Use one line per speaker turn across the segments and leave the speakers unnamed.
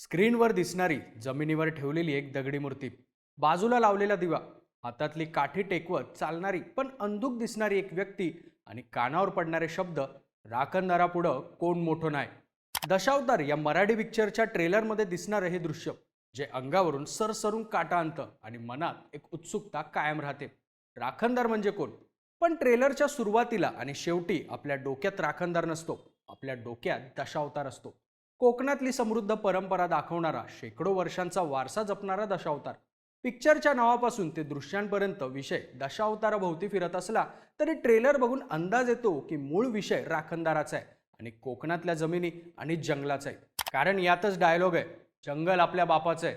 स्क्रीनवर दिसणारी जमिनीवर ठेवलेली एक दगडी मूर्ती. बाजूला लावलेला दिवा. हातातली काठी टेकवत चालणारी पण अंधुक दिसणारी एक व्यक्ती आणि कानावर पडणारे शब्द राखणदारापुढं कोण मोठं नाही दशावतार या मराठी पिक्चरच्या ट्रेलरमध्ये दिसणारं हे दृश्य जे अंगावरून सरसरून काटा आणतं आणि मनात एक उत्सुकता कायम राहते. राखणदार म्हणजे कोण? पण ट्रेलरच्या सुरुवातीला आणि शेवटी आपल्या डोक्यात राखणदार नसतो. आपल्या डोक्यात दशावतार असतो. कोकणातली समृद्ध परंपरा दाखवणारा शेकडो वर्षांचा वारसा जपणारा दशावतार. पिक्चरच्या नावापासून ते दृश्यांपर्यंत विषय दशावताराभोवती फिरत असला तरी ट्रेलर बघून अंदाज येतो की मूळ विषय राखणदाराचा आहे आणि कोकणातल्या जमिनी आणि जंगलाचा आहे. कारण यातच डायलॉग आहे. जंगल आपल्या बापाचं आहे.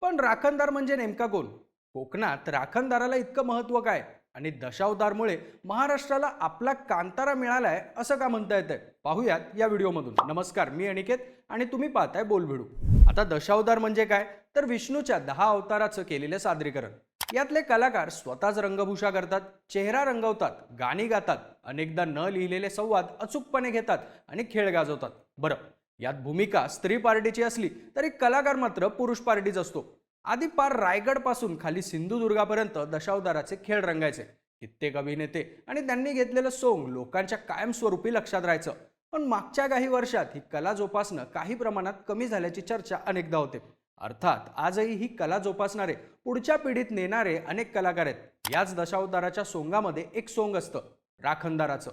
पण राखणदार म्हणजे नेमका कोण? कोकणात राखणदाराला इतकं महत्त्व काय? आणि दशावतारमुळे महाराष्ट्राला आपला कांतारा मिळालाय असं का म्हणता येतंय? पाहूयात या व्हिडिओमधून. नमस्कार मी अनिकेत आणि तुम्ही पाहताय बोलभिडू आता दशावतार म्हणजे काय? तर विष्णूच्या दहा अवताराचं केलेलं सादरीकरण. यातले कलाकार स्वतःच रंगभूषा करतात चेहरा रंगवतात गाणी गातात अनेकदा न लिहिलेले संवाद अचूकपणे घेतात आणि खेळ गाजवतात. बरं यात भूमिका स्त्री पार्टीची असली तरी कलाकार मात्र पुरुष पार्टीच असतो. आधी पार रायगडपासून खाली सिंधुदुर्गापर्यंत दशावताराचे खेळ रंगायचे. कित्येक अभिनेते आणि त्यांनी घेतलेलं सोंग लोकांच्या कायमस्वरूपी लक्षात राहायचं. पण मागच्या काही वर्षात ही कला जोपासणं काही प्रमाणात कमी झाल्याची चर्चा अनेकदा होते. अर्थात आजही ही कला जोपासणारे पुढच्या पिढीत नेणारे अनेक कलाकार आहेत. याच दशावताराच्या सोंगामध्ये एक सोंग असतं राखणदाराचं.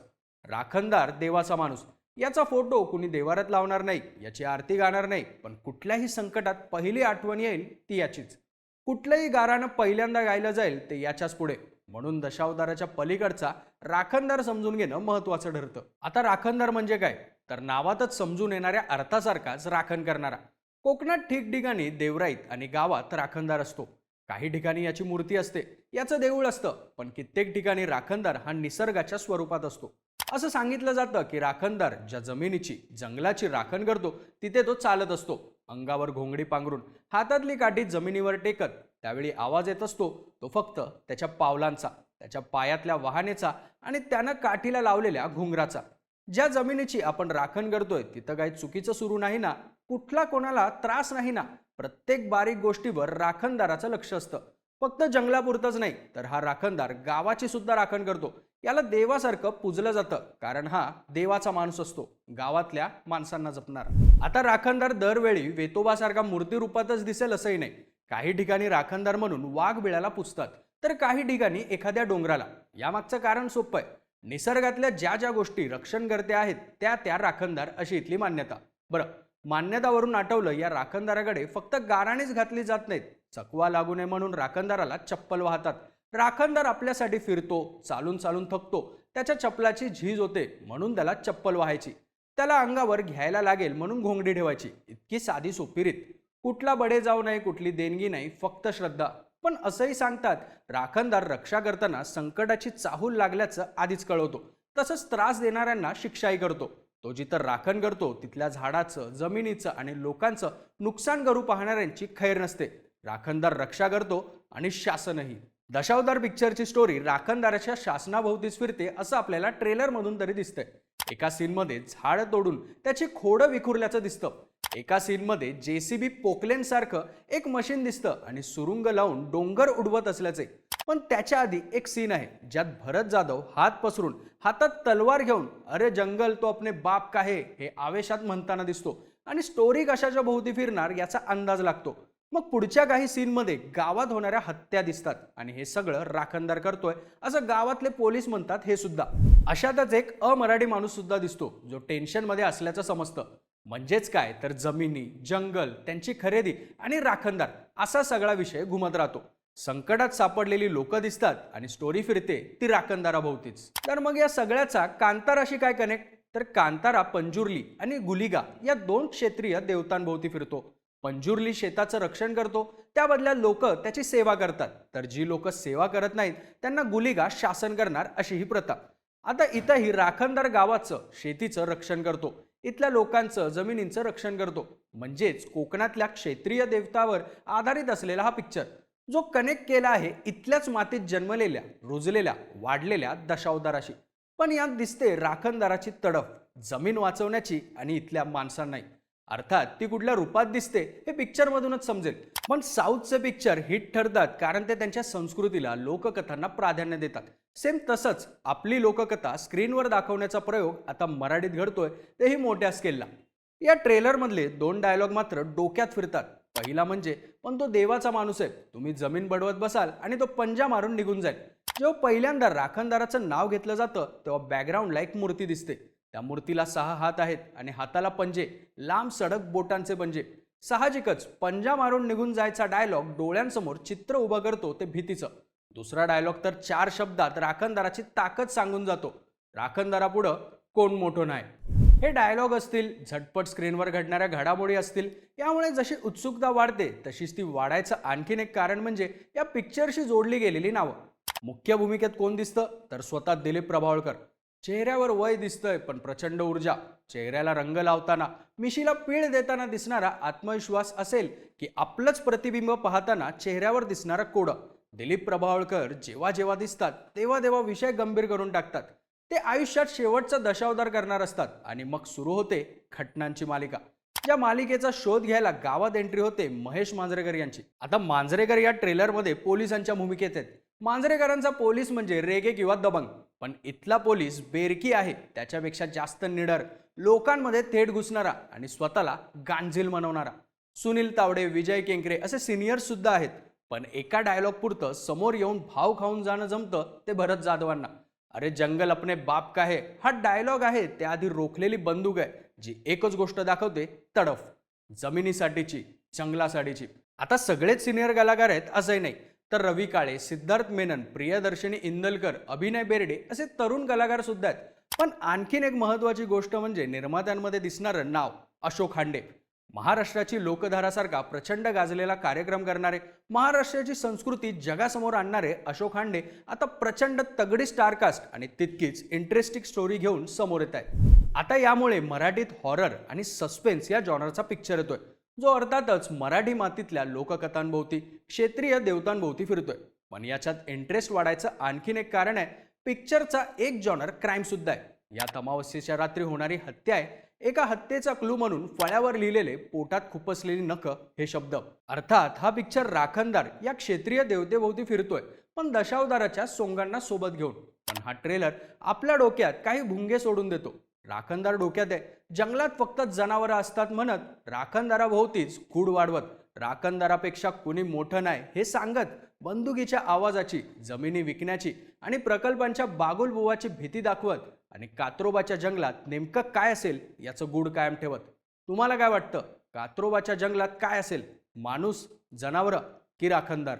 राखणदार देवाचा माणूस. याचा फोटो कुणी देवारात लावणार नाही याची आरती गाणार नाही पण कुठल्याही संकटात पहिली आठवण येईल ती याचीच. कुठलंही गारानं पहिल्यांदा गायलं जाईल ते याच्याच पुढे. म्हणून दशावताराच्या पलीकडचा राखणदार समजून घेणं महत्वाचं ठरतं. आता राखणदार म्हणजे काय? तर नावातच समजून येणाऱ्या अर्थासारखाच राखण करणारा. कोकणात ठिकठिकाणी देवराईत आणि गावात राखणदार असतो. काही ठिकाणी याची मूर्ती असते याचं देऊळ असतं पण कित्येक ठिकाणी राखणदार हा निसर्गाच्या स्वरूपात असतो. असं सांगितलं जातं की राखणदार ज्या जमिनीची जंगलाची राखण करतो तिथे तो चालत असतो. अंगावर घोंगडी पांघरून हातातली काठी जमिनीवर टेकत त्यावेळी आवाज येत असतो. तो फक्त त्याच्या पावलांचा त्याच्या पायातल्या वाहनेचा आणि त्यानं काठीला लावलेल्या घुंगराचा. ज्या जमिनीची आपण राखण करतोय तिथं काही चुकीचं सुरू नाही ना कुठला कोणाला त्रास नाही ना प्रत्येक बारीक गोष्टीवर राखणदाराचं लक्ष असतं. फक्त जंगलापुरतंच नाही तर हा राखणदार गावाची सुद्धा राखण करतो. याला देवासारखं पूजलं जातं कारण हा देवाचा माणूस असतो गावातल्या माणसांना जपणार. आता राखणदार दरवेळी वेतोबासारखा मूर्ती रूपातच दिसेल असंही नाही. काही ठिकाणी राखणदार म्हणून वाघ बिळाला पुजतात तर काही ठिकाणी एखाद्या डोंगराला. यामागचं कारण सोपं आहे. निसर्गातल्या ज्या ज्या गोष्टी रक्षणकर्त्या आहेत त्या त्या राखणदार अशी इथली मान्यता. बरं मान्यतावरून आठवलं या राखणदाराकडे फक्त गाराणीच घातली जात नाहीत. चकवा लागू नये म्हणून राखणदाराला चप्पल वाहतात. राखणदार आपल्यासाठी फिरतो चालून चालून थकतो. त्याच्या चप्पलाची झीज होते म्हणून त्याला चप्पल व्हायची. त्याला अंगावर घ्यायला लागेल म्हणून घोंगडी ठेवायची. इतकी साधी सोपी रीत कुठला बडे जाऊ नये कुठली देणगी नाही फक्त श्रद्धा. पण असंही सांगतात राखणदार रक्षा करताना संकटाची चाहूल लागल्याचं आधीच कळवतो. तसंच त्रास देणाऱ्यांना शिक्षाही करतो. तो जिथं राखण करतो तिथल्या झाडाचं जमिनीचं आणि लोकांचं नुकसान करू पाहणाऱ्यांची खैर नसते. राखणदार रक्षा करतो आणि शासनही. दशावतार पिक्चरची स्टोरी राखणदाराच्या शासनाभोवतीच फिरते असं आपल्याला ट्रेलरमधून तरी दिसतंय. एका सीनमध्ये झाड तोडून त्याची खोडं विखुरल्याचं दिसतं. एका सीनमध्ये जेसीबी बी सारखं एक मशीन दिसतं आणि सुरुंग लावून डोंगर उडवत असल्याचे. पण त्याच्या आधी एक सीन आहे ज्यात भरत जाधव हात पसरून हातात तलवार घेऊन अरे जंगल तो आपले बाप का हे? आवेशात म्हणताना दिसतो. आणि स्टोरी कशाच्या भोवती फिरणार याचा अंदाज लागतो. मग पुढच्या काही सीनमध्ये गावात होणाऱ्या हत्या दिसतात आणि हे सगळं राखणदार करतोय असं गावातले पोलीस म्हणतात हे सुद्धा. अशातच एक अमराठी माणूस सुद्धा दिसतो जो टेन्शनमध्ये असल्याचं समजतं. म्हणजेच काय? तर जमिनी जंगल त्यांची खरेदी आणि राखणदार असा सगळा विषय घुमत राहतो. संकटात सापडलेली लोक दिसतात आणि स्टोरी फिरते ती राखणदाराभोवतीच. तर मग या सगळ्याचा कांताराशी काय कनेक्ट तर कांतारा पंजुर्ली आणि गुलिगा या दोन क्षेत्रीय देवतांभोवती फिरतो. पंजुर्ली शेताचं रक्षण करतो. त्या बदल्यात लोक त्याची सेवा करतात. तर जी लोक सेवा करत नाहीत त्यांना गुलिगा शासन करणार अशी ही प्रथा. आता इथंही राखणदार गावाचं शेतीचं रक्षण करतो. इथल्या लोकांचं जमिनींचं रक्षण करतो. म्हणजेच कोकणातल्या क्षेत्रीय देवतावर आधारित असलेला हा पिक्चर जो कनेक्ट केला आहे इथल्याच मातीत जन्मलेल्या रुजलेल्या वाढलेल्या दशावताराशी. पण यात दिसते राखणदाराची तडफ जमीन वाचवण्याची आणि इथल्या माणसांनाही. अर्थात ती कुठल्या रूपात दिसते हे पिक्चरमधूनच समजेल. पण साऊथचे पिक्चर हिट ठरतात कारण ते त्यांच्या संस्कृतीला लोककथांना प्राधान्य देतात. सेम तसंच आपली लोककथा स्क्रीनवर दाखवण्याचा प्रयोग आता मराठीत घडतोय तेही मोठ्या स्केलला या ट्रेलरमधले दोन डायलॉग मात्र डोक्यात फिरतात. पहिला म्हणजे पण तो देवाचा माणूस आहे. तुम्ही जमीन बडवत बसाल आणि तो पंजा मारून निघून जाईल. जेव्हा पहिल्यांदा राखणदाराचं नाव घेतलं जातं तेव्हा बॅकग्राऊंडला एक मूर्ती दिसते. त्या मूर्तीला सहा हात आहेत आणि हाताला पंजे लांब सडक बोटांचे पंजे. साहजिकच पंजा मारून निघून जायचा डायलॉग डोळ्यांसमोर चित्र उभं करतो ते भीतीचं. दुसरा डायलॉग तर चार शब्दात राखणदाराची ताकद सांगून जातो. राखणदारापुढं कोण मोठं नाही. हे डायलॉग असतील झटपट स्क्रीनवर घडणाऱ्या घडामोडी असतील यामुळे जशी उत्सुकता वाढते तशीच ती वाढायचं आणखीन एक कारण म्हणजे या पिक्चरशी जोडली गेलेली नावं. मुख्य भूमिकेत कोण दिसतं? तर स्वतः दिलीप प्रभावळकर. चेहऱ्यावर वय दिसतंय पण प्रचंड ऊर्जा. चेहऱ्याला रंग लावताना मिशीला पीळ देताना दिसणारा आत्मविश्वास असेल की आपलंच प्रतिबिंब पाहताना चेहऱ्यावर दिसणारा कोडं. दिलीप प्रभावळकर जेव्हा जेव्हा दिसतात तेव्हा तेव्हा विषय गंभीर करून टाकतात. ते आयुष्यात शेवटचा दशावतार करणार असतात आणि मग सुरू होते खटनांची मालिका. या मालिकेचा शोध घ्यायला गावात एंट्री होते महेश मांजरेकर यांची. आता मांजरेकर या ट्रेलरमध्ये पोलिसांच्या भूमिकेत आहेत. मांजरेकरांचा पोलीस म्हणजे रेगे किंवा दबंग. पण इथला पोलीस बेरकी आहे त्याच्यापेक्षा जास्त निडर लोकांमध्ये थेट घुसणारा आणि स्वतःला गांझील मनवणारा. सुनील तावडे विजय केंकरे असे सिनियर सुद्धा आहेत. पण एका डायलॉग पुरतं समोर येऊन भाव खाऊन जाणं जमतं ते भरत जाधवांना. अरे जंगल अपने बाप का है? हा डायलॉग आहे त्याआधी रोखलेली बंदूक आहे जी एकच गोष्ट दाखवते तडफ. जमिनीसाठीची जंगलासाठीची. आता सगळेच सिनियर कलाकार आहेत असंही नाही. तर रवी काळे सिद्धार्थ मेनन प्रियदर्शनी इंदलकर अभिनय बेर्डे असे तरुण कलाकार सुद्धा आहेत. पण आणखीन एक महत्वाची गोष्ट म्हणजे निर्मात्यांमध्ये दिसणारं नाव अशोक हांडे. महाराष्ट्राची लोकधारासारखा प्रचंड गाजलेला कार्यक्रम करणारे महाराष्ट्राची संस्कृती जगासमोर आणणारे अशोक हांडे आता प्रचंड तगडी स्टारकास्ट आणि तितकीच इंटरेस्टिंग स्टोरी घेऊन समोर येत आहे आता यामुळे मराठीत हॉरर आणि सस्पेन्स या जॉनरचा पिक्चर येतोय. जो अर्थातच मराठी मातीतल्या लोककथांभोवती क्षेत्रीय देवतांभोवती फिरतोय. पण याच्यात इंटरेस्ट वाढायचं आणखीन एक कारण आहे पिक्चरचा एक जॉनर क्राईम सुद्धा आहे. या अमावस्येच्या रात्री होणारी हत्या आहे एका हत्येचा क्लू म्हणून फळ्यावर लिहिलेले पोटात खुपसलेली नख हे शब्द. अर्थात हा पिक्चर राखणदार या क्षेत्रीय देवतेभोवती फिरतोय पण दशावताराच्या सोंगांना सोबत घेऊन. पण हा ट्रेलर आपल्या डोक्यात काही भुंगे सोडून देतो. राखणदार डोक्यात आहे. जंगलात फक्त जनावरं असतात म्हणत राखणदाराभोवतीच खूड वाढवत. राखणदारापेक्षा कुणी मोठं नाही हे सांगत बंदुकीच्या आवाजाची जमिनी विकण्याची आणि प्रकल्पांच्या बागुलबुवाची भीती दाखवत आणि कात्रोबाच्या जंगलात नेमकं काय असेल याचं गूढ कायम ठेवत. तुम्हाला काय वाटतं? कात्रोबाच्या जंगलात काय असेल? माणूस जनावरं की राखणदार?